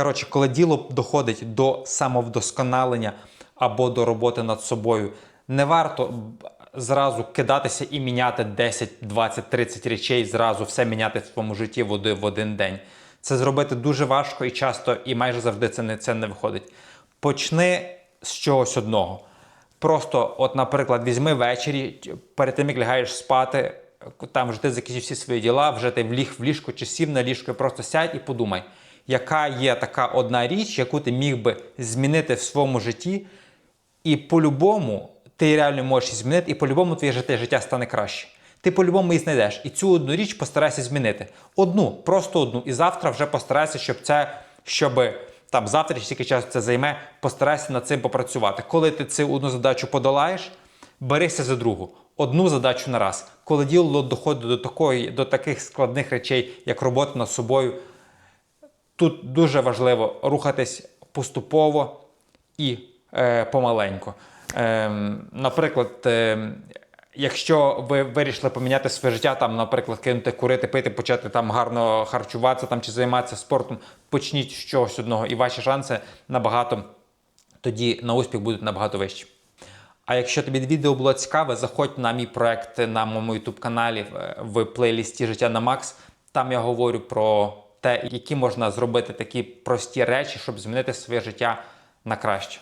Коротше, коли діло доходить до самовдосконалення або до роботи над собою, не варто зразу кидатися і міняти 10, 20, 30 речей, зразу все міняти в своєму житті в один, в один день. Це зробити дуже важко і часто, і майже завжди це не, це не виходить. Почни з чогось одного. Просто, от, наприклад, візьми ввечері, перед тим як лягаєш спати, там вже ти закінчив всі свої діла, вже ти вліг в ліжко чи сів на ліжко, і просто сядь і подумай, яка є така одна річ, яку ти міг би змінити в своєму житті, і по-любому ти реально можеш змінити, і по-любому твоє життя, життя стане краще. Ти по-любому її знайдеш. І цю одну річ постарайся змінити. Одну, просто одну. І завтра вже постарайся, щоб це, щоб там завтра чи скільки часу це займе, постарайся над цим попрацювати. Коли ти цю одну задачу подолаєш, берися за другу. Одну задачу на раз. Коли діло доходить до такої, до таких складних речей, як робота над собою, тут дуже важливо рухатись поступово і е, помаленьку. Ем, наприклад, ем, якщо ви вирішили поміняти своє життя, там, наприклад, кинути курити, пити, почати там гарно харчуватися там, чи займатися спортом, почніть з чогось одного, і ваші шанси набагато тоді на успіх будуть набагато вищі. А якщо тобі відео було цікаве, заходь на мій проект на моєму YouTube каналі е, в плейлісті Життя на Макс. Там я говорю про те, які можна зробити такі прості речі, щоб змінити своє життя на краще.